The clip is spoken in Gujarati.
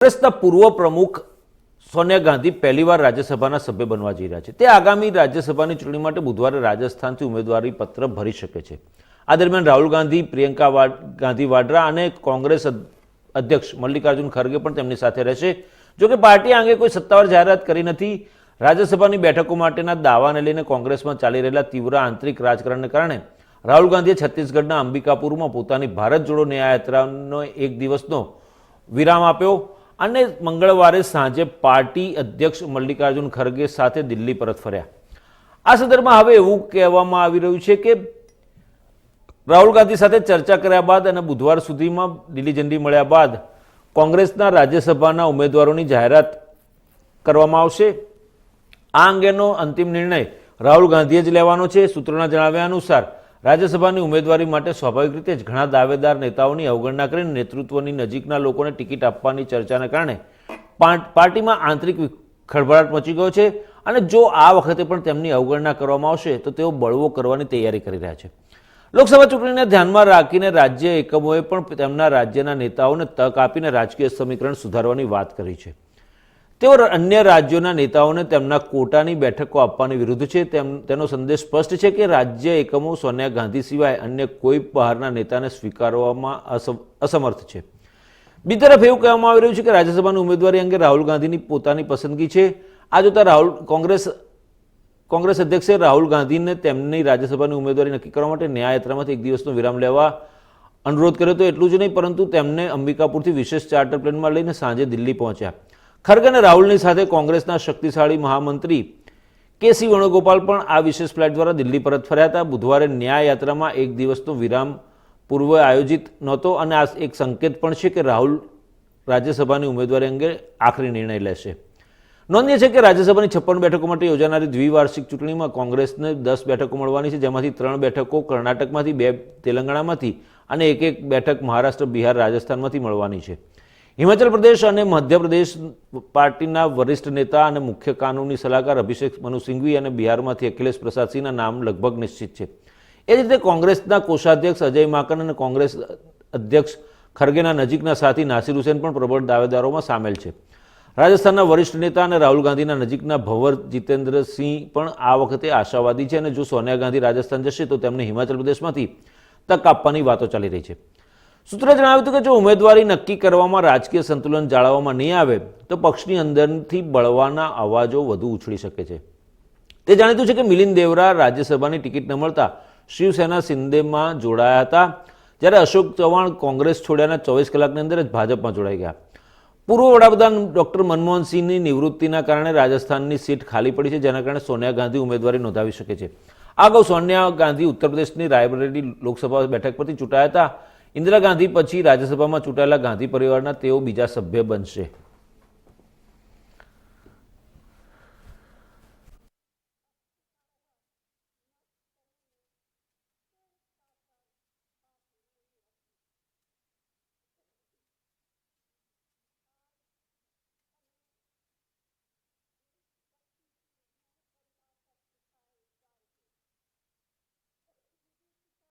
કોંગ્રેસના પૂર્વ પ્રમુખ સોનિયા ગાંધી પહેલીવાર રાજ્યસભાના સભ્ય બનવા જઈ રહ્યા છે. તે આગામી રાજ્યસભાની ચૂંટણી માટે બુધવારે રાજસ્થાનથી ઉમેદવારી પત્ર ભરી શકે છે. આ દરમિયાન રાહુલ ગાંધી, પ્રિયંકા ગાંધી વાડ્રા અને કોંગ્રેસ અધ્યક્ષ મલ્લિકાર્જુન ખરગે પણ તેમની સાથે રહેશે. જોકે પાર્ટી આ અંગે કોઈ સત્તાવાર જાહેરાત કરી નથી. રાજ્યસભાની બેઠકો માટેના દાવાને લઈને કોંગ્રેસમાં ચાલી રહેલા તીવ્ર આંતરિક રાજકારણને કારણે રાહુલ ગાંધીએ છત્તીસગઢના અંબિકાપુરમાં પોતાની ભારત જોડો ન્યાયયાત્રાનો એક દિવસનો વિરામ આપ્યો. અને મંગળવારે સાંજે પાર્ટી અધ્યક્ષ મલ્લિકાર્જુન ખરગે સાથે દિલ્હી પરત ફર્યા. આ સંદર્ભમાં હવે એવું કહેવામાં આવી રહ્યું છે કે રાહુલ ગાંધી સાથે ચર્ચા કર્યા બાદ અને બુધવાર સુધીમાં દિલ્હી ઝંડી મળ્યા બાદ કોંગ્રેસના રાજ્યસભાના ઉમેદવારોની જાહેરાત કરવામાં આવશે. આ અંગેનો અંતિમ નિર્ણય રાહુલ ગાંધીએ જ લેવાનો છે, સૂત્રોના જણાવ્યા અનુસાર. રાજ્યસભાની ઉમેદવારી માટે સ્વાભાવિક રીતે જ ઘણા દાવેદાર નેતાઓની અવગણના કરીને નેતૃત્વની નજીકના લોકોને ટિકિટ આપવાની ચર્ચાને કારણે પાર્ટીમાં આંતરિક ખળભળાટ મચી ગયો છે અને જો આ વખતે પણ તેમની અવગણના કરવામાં આવશે તો તેઓ બળવો કરવાની તૈયારી કરી રહ્યા છે. લોકસભા ચૂંટણીને ધ્યાનમાં રાખીને રાજ્ય એકમોએ પણ તેમના રાજ્યના નેતાઓને તક આપીને રાજકીય સમીકરણ સુધારવાની વાત કરી છે. તેઓ અન્ય રાજ્યોના નેતાઓને તેમના કોટાની બેઠકો આપવાની વિરુદ્ધ છે. તેમ તેનો સંદેશ સ્પષ્ટ છે કે રાજ્ય એકમો સોનિયા ગાંધી સિવાય અન્ય કોઈ બહારના નેતાને સ્વીકારવામાં અસમ- અસમર્થ છે. બીજી તરફ એવું કહેવામાં આવી રહ્યું છે કે રાજ્યસભાની ઉમેદવારી અંગે રાહુલ ગાંધીની પોતાની પસંદગી છે. આ જોતા રાહુલ કોંગ્રેસ કોંગ્રેસ અધ્યક્ષે રાહુલ ગાંધીને તેમની રાજ્યસભાની ઉમેદવારી નક્કી કરવા માટે ન્યાયયાત્રામાંથી એક દિવસનો વિરામ લેવા અનુરોધ કર્યો તો એટલું જ નહીં, પરંતુ તેમને અંબિકાપુરથી વિશેષ ચાર્ટર પ્લેનમાં લઈને સાંજે દિલ્હી પહોંચ્યા. ખરગે અને રાહુલની સાથે કોંગ્રેસના શક્તિશાળી મહામંત્રી કે સી વેણુગોપાલ પણ આ વિશેષ ફ્લાઇટ દ્વારા દિલ્હી પરત ફર્યા હતા. બુધવારે ન્યાય યાત્રામાં એક દિવસનો વિરામ પૂર્વે આયોજિત નહોતો અને આ એક સંકેત પણ છે કે રાહુલ રાજ્યસભાની ઉમેદવારી અંગે આખરી નિર્ણય લેશે. નોંધનીય છે કે રાજ્યસભાની છપ્પન બેઠકો માટે યોજાનારી દ્વિવાર્ષિક ચૂંટણીમાં કોંગ્રેસને દસ બેઠકો મળવાની છે. જેમાંથી ત્રણ બેઠકો કર્ણાટકમાંથી, બે તેલંગાણામાંથી અને એક એક બેઠક મહારાષ્ટ્ર, બિહાર, રાજસ્થાનમાંથી મળવાની છે. હિમાચલ પ્રદેશ અને મધ્યપ્રદેશ પાર્ટીના વરિષ્ઠ નેતા અને મુખ્ય કાનૂની સલાહકાર અભિષેક મનુ સિંઘવી અને બિહારમાંથી અખિલેશ પ્રસાદ નામ લગભગ નિશ્ચિત છે. એ જ રીતે કોંગ્રેસના કોષાધ્યક્ષ અજય માકન અને કોંગ્રેસ અધ્યક્ષ ખરગેના નજીકના સાથી નાસિર હુસેન પણ પ્રબળ દાવેદારોમાં સામેલ છે. રાજસ્થાનના વરિષ્ઠ નેતા અને રાહુલ ગાંધીના નજીકના ભંવર જીતેન્દ્રસિંહ પણ આ વખતે આશાવાદી છે અને જો સોનિયા ગાંધી રાજસ્થાન જશે તો તેમને હિમાચલ પ્રદેશમાંથી તક આપવાની વાતો ચાલી રહી છે. સૂત્રોએ જણાવ્યું હતું કે જો ઉમેદવારી નક્કી કરવામાં રાજકીય સંતુલન જાળવવામાં નહીં આવે, તો પક્ષની અંદરથી બળવાના અવાજો વધુ ઉછળી શકે છે. તે જાણીતું છે કે મિલિંદ દેવરા રાજ્યસભાની ટિકિટ ન મળતા શિવસેના સિંદેમાં જોડાયા હતા, જ્યારે અશોક ચૌહાણ કોંગ્રેસ છોડ્યાના ચોવીસ કલાકની અંદર જ ભાજપમાં જોડાઈ ગયા. પૂર્વ વડાપ્રધાન ડોક્ટર મનમોહન સિંહની નિવૃત્તિના કારણે રાજસ્થાનની સીટ ખાલી પડી છે, જેના કારણે સોનિયા ગાંધી ઉમેદવારી નોંધાવી શકે છે. આ સોનિયા ગાંધી ઉત્તર પ્રદેશની રાયબરેલી લોકસભા બેઠક પરથી ચૂંટાયા હતા. ઇન્દિરા ગાંધી પછી રાજ્યસભામાં ચૂંટાયેલા ગાંધી પરિવારના તેઓ બીજા સભ્ય બનશે.